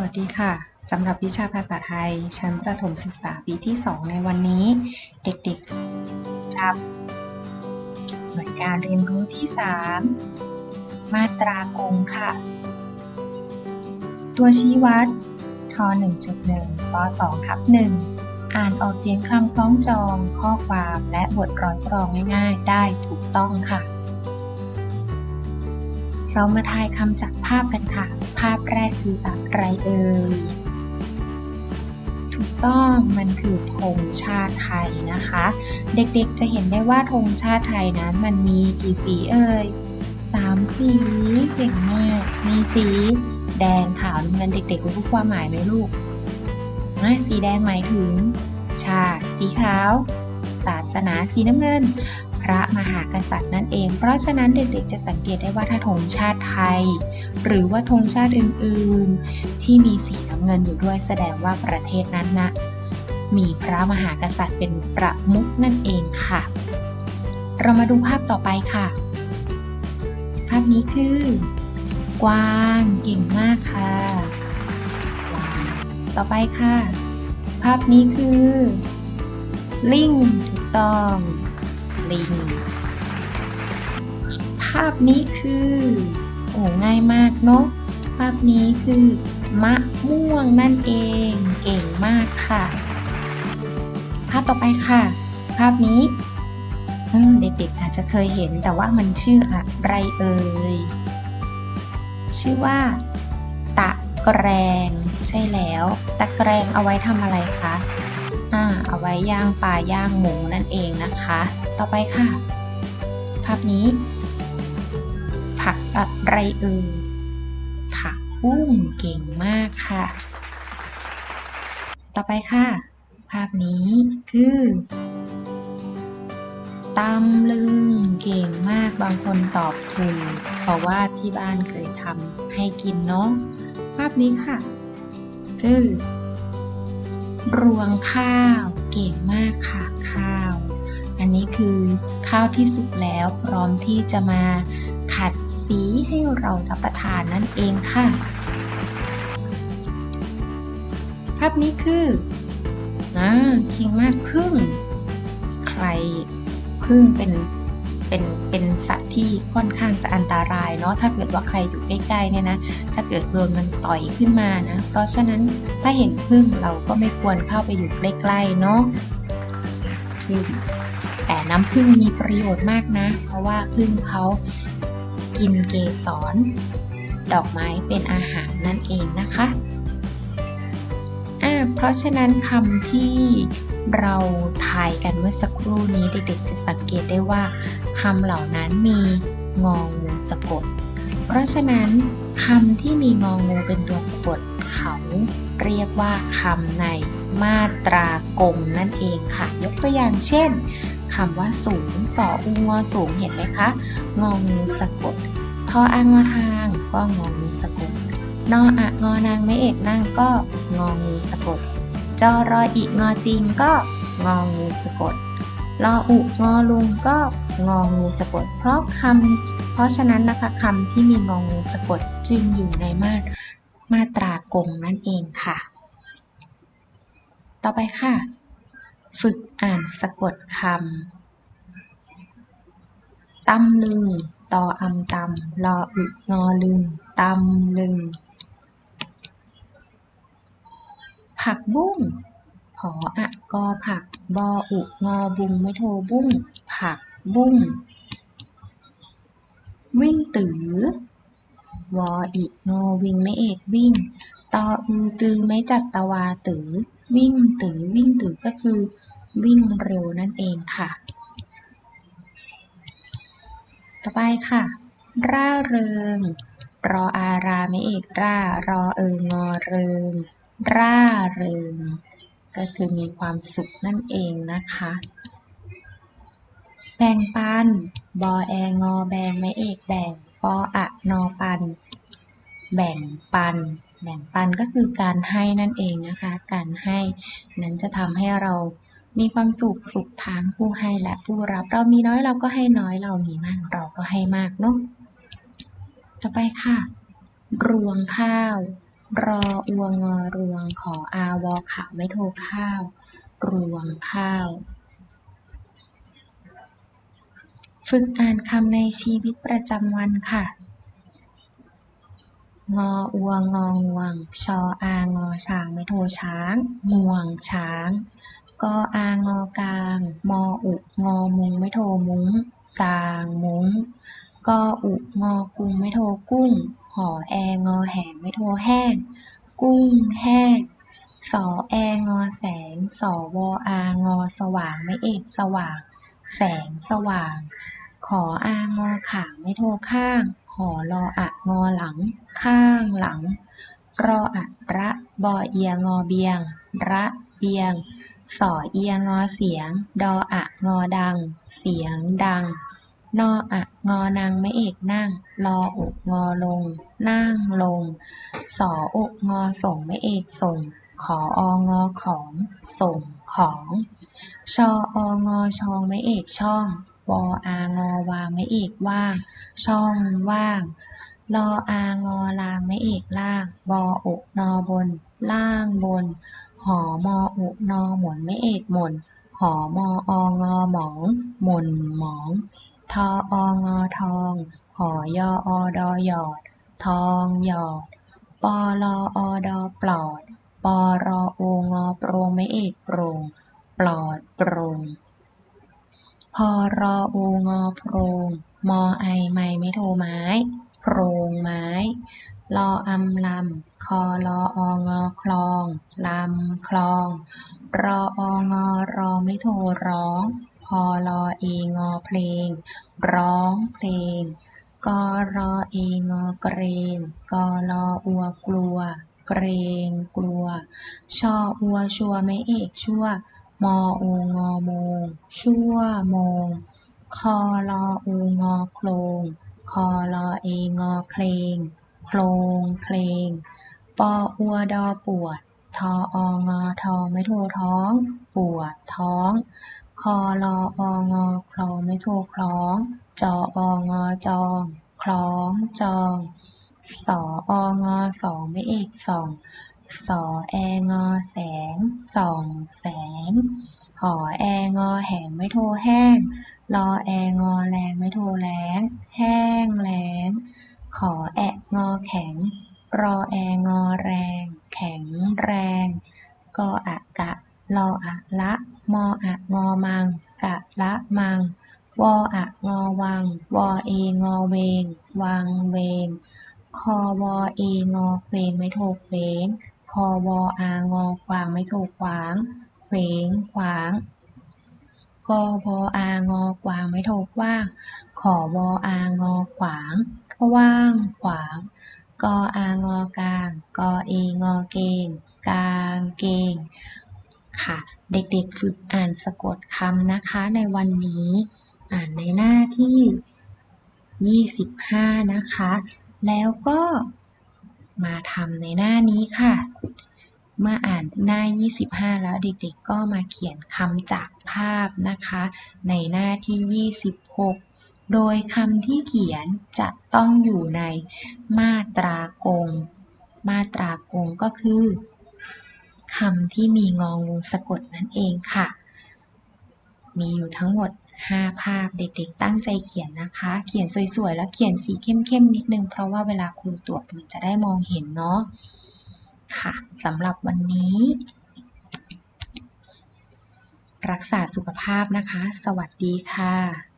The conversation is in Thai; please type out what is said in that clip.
วัสดีค่ะ สำหรับวิชาภาษาไทย ชั้นประถมศึกษาปีที่ 2 ในวันนี้ เด็กๆจะหน่วยการเรียนรู้ที่ 3 มาตรากงค่ะ ตัวชี้วัดท1.1ป2ทับ1อ่านออกเสียงคำคล้องจองข้อความและบทร้อยกรองง่าย ๆ ได้ถูกต้องค่ะ เรามาทายคำจากภาพกันค่ะาพแรกคืออะไรเอ่ยถูกต้องมันคือธงชาติไทยนะคะ เด็กๆจะเห็นได้ว่าธงชาติไทยนั้นมันมีกี่สีเอ่ยสามสีเก่งมากมีสีแดงขาวน้ำเงินเด็กๆรู้ความหมายไหมลูกสีแดงหมายถึงชาติสีขาว ศาสนาสีน้ำเงิน พระมหากษัตริย์นั่นเอง เพราะฉะนั้นเด็กๆจะสังเกตได้ว่าถ้าธงชาติไทย หรือว่าธงชาติอื่นๆ ที่มีสีน้ำเงินอยู่ด้วยแสดงว่าประเทศนั้นนะมีพระมหากษัตริย์เป็นประมุขนั่นเองค่ะ เรามาดูภาพต่อไปค่ะ ภาพนี้คือกวางเก่งมากค่ะ ต่อไปค่ะ ภาพนี้คือ ลิงถูกต้อง ลิง ภาพนี้คือ โอ้ง่ายมากเนาะ ภาพนี้คือ มะม่วงนั่นเอง เก่งมากค่ะ ภาพต่อไปค่ะ ภาพนี้เด็กๆอาจจะเคยเห็นแต่ว่ามันชื่ออะไรเอ่ย ชื่อว่า ตะแกรง ใช่แล้ว ตะแกรงเอาไว้ทำอะไรคะอ่าเอาไว้ย่างปลาย่างหมูนั่นเองนะคะ ต่อไปค่ะ ภาพนี้ ผักอะไรเอ่ยผักบุ้งเก่งมากค่ะ ต่อไปค่ะ ภาพนี้คือตำลึงเก่งมากบางคนตอบถูกเพราะว่าที่บ้านเคยทำให้กินเนาะภาพนี้ค่ะ คือ รวงข้าวเก่งมากค่ะข้าว อันนี้คือข้าวที่สุกแล้วพร้อมที่จะมาขัดสีให้เรารับประทานนั่นเองค่ะ ภาพนี้คืออ่าเก่งมากพึ่ง ใครพึ่งเป็นเป็นเป็นสัตว์ที่ค่อนข้างจะอันตรายเนาะถ้าเกิดว่าใครอยู่ใกล้ๆเนี่ยนะ ถ้าเกิดโดนมันต่อยขึ้นมานะ เพราะฉะนั้นถ้าเห็นพึ่งเราก็ไม่ควรเข้าไปอยู่ใกล้ๆเนาะพึ่ง แต่น้ำพึ่งมีประโยชน์มากนะ เพราะว่าพึ่งเขากินเกสรดอกไม้เป็นอาหารนั่นเองนะคะอ่าเพราะฉะนั้นคำที่เราทายกันเมื่อสักครู่นี้เด็กๆจะสังเกตได้ว่าคำเหล่านั้นมีงองูสะกด เพราะฉะนั้นคำที่มีงองูเป็นตัวสะกดเขาเรียกว่าคำในมาตรากงนั่นเองค่ะ ยกตัวอย่างเช่น คำว่าสูงสออูงอสูงเห็นไหมคะงองูสะกดทออางอทางก็งองูสะกดนออะงอนางไม่เอกนั่งก็งองูสะกดจอรออีงอจริงก็งองูสะกดรออุงอลุงก็งองูสะกด เพราะคำเพราะฉะนั้นนะคะคำที่มีงองูสะกดจึงอยู่ในมาตรมาตรากงนั่นเองค่ะ ต่อไปค่ะ ฝึกอ่านสะกดคำ ตำลึง ตออำตำรออึงอลึง ตำลึง ผักบุ้ง ผออะกอผัก บออุงอบุงไม่โทบุ้ง ผักบุ้ง วิ่งตือวออีงอวิ่งไม่เอกวิ่ง ตออือตือไม่จัดตะวาตือ วิ่งตือวิ่งตือก็คือ วิ่งเร็วนั่นเองค่ะ ต่อไปค่ะ ร่าเริง รออาราไม่เอกร่ารอเอิงงอเริง ร่าเริง ก็คือมีความสุขนั่นเองนะคะแบ่งปัน บอแองอแบงไม่เอกแบ่งปออะนอปัน แบ่งปัน แบ่งปันก็คือการให้นั่นเองนะคะ การให้นั้นจะทำให้เรามีความสุขสุขทางผู้ให้และผู้รับเรามีน้อยเราก็ให้น้อยเรามีมากเราก็ให้มากเนาะต่อไปค่ะ รวงข้าว รออวงอรวงขออาวอขาวไม่โทข้าว รวงข้าว ฝึกอ่านคำในชีวิตประจำวันค่ะ งออัวงองวง ชออางอช้างไม่โทช้าง งวงช้าง กออางอกลาง มออุงอมุงไม่โทมุ้ง กลางมุ้ง กออุงอกุ้งไม่โทกุ้ง หอแองอแหงไม่โทแห้ง กุ้งแห้ง สอแองอแสง สอวออางอสว่างไม่เอกสว่าง แสงสว่าง ขออางอขางไม่โทข้าง หอรออะงอหลัง ข้างหลัง รออะระบอเอียงอเบียง ระเบียง สอเอียงอเสียง ดออะงอดัง เสียงดัง นออะงอนางไม่เอกนั่ง รออกงอลง นั่งลง สออกงอส่งไม่เอกส่ง ขอองอของ ส่งของ ชอองอชองไม่เอกช่อง วอางอวางไม่เอกว่าง ช่องว่าง ลออางอลางไม่เอกล่าง บออุนอบน ล่างบน หอมออุนอหมุนไม่เอกหมุน หอมอองอหมอง หมุนหมอง ทอองอทอง หอยออดอหยอด ทองหยอด ปอลออดอปลอด ปอรอองอโปรงไม่เอกโปรงปลอดโปรง พอรอโองอโพรง มอไอไม่ไม่โทไม้ โพรงไม้ ลออำลำ คอลอองอคลอง ลำคลอง รอองอรอไม่โทร้อง พอลอเองอเพลง ร้องเพลง กอรอเองอเกรงกอลออัวกลัว เกรงกลัว ชออัวชัวไม่เอกชั่ว มออูงอโมง ชั่วโมง คอลออูงอโคลง คอลอเองอเคลง โคลงเคลง ปออัวดอปวด ทอองอทองไม่โทท้อง ปวดท้อง คอลอองอคลองไม่โทคล้อง จอองอจอง คล้องจอง สอองอสองไม่เอกสอง สอแองอแสง ส่องแสงหอแองอแหงไม่โทแห้ง รอแองอแรงไม่โทแล้งแห้งแล้งขอแอะงอแข็ง รอแองอแรง แข็งแรง กออะกะลออะละ มออะงอมัง กะละมัง วออะงอวัง วอเองอเวง วังเวง คอวอเองอเวงไม่โทเวง คอวออางอควางไม่โทขวางเคว้งขวางกอวอางอกวางไม่โทกว้าง ขอวอางอขวางกว้างขวาง กอางอกลาง กอเองอเกงกลางเกงค่ะ เด็กๆฝึกอ่านสะกดคำนะคะในวันนี้ อ่านในหน้าที่ 25 นะคะ แล้วก็ มาทำในหน้านี้ค่ะ เมื่ออ่านหน้า 25 แล้วเด็กๆ ก็มาเขียนคำจากภาพนะคะ ในหน้าที่ 26 โดยคำที่เขียนจะต้องอยู่ในมาตรากง มาตรากงก็คือคำที่มีงองูสะกดนั่นเองค่ะ มีอยู่ทั้งหมด 5 ภาพเด็กๆ ตั้งใจเขียนนะคะ เขียนสวยๆ แล้วเขียนสีเข้มๆ นิดนึง เพราะว่าเวลาครูตรวจมันจะได้มองเห็นเนาะ ค่ะสำหรับวันนี้ รักษาสุขภาพนะคะ สวัสดีค่ะ